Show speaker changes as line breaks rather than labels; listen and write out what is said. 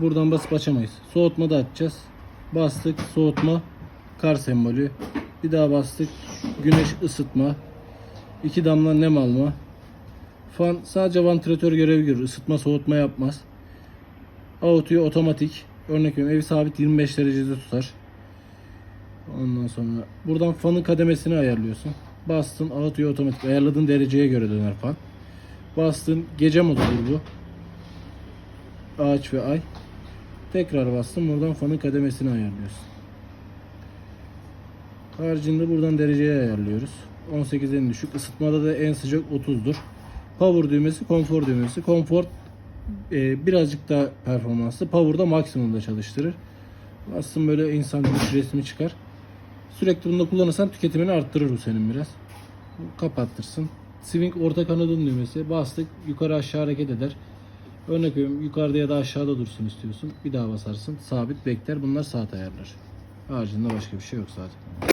Buradan basıp açamayız. Soğutma da açacağız. Bastık soğutma kar sembolü. Bir daha bastık güneş ısıtma. İki damla nem alma. Fan sadece vantilatör görevi görür. Isıtma soğutma yapmaz. Auto otomatik. Örnek veriyorum evi sabit 25 derecede tutar. Ondan sonra buradan fanın kademesini ayarlıyorsun. Bastın auto otomatik ayarladığın dereceye göre döner fan. Bastın gece modudur bu. Ağaç ve ay. Tekrar bastım buradan fanın kademesini ayarlıyorsun. Haricinde buradan dereceyi ayarlıyoruz. 18 en düşük. Isıtmada da en sıcak 30'dur. Power düğmesi, konfor düğmesi. Konfor e, birazcık daha performanslı. Power'da maksimumda çalıştırır. Aslında böyle insan güç resmi çıkar. Sürekli bunu kullanırsan tüketimini arttırır bu senin biraz. Kapattırsın. Swing orta kanadın düğmesi. Bastık yukarı aşağı hareket eder. Örnek veriyorum yukarıda ya da aşağıda dursun istiyorsun. Bir daha basarsın. Sabit bekler. Bunlar saat ayarlar. Haricinde başka bir şey yok zaten.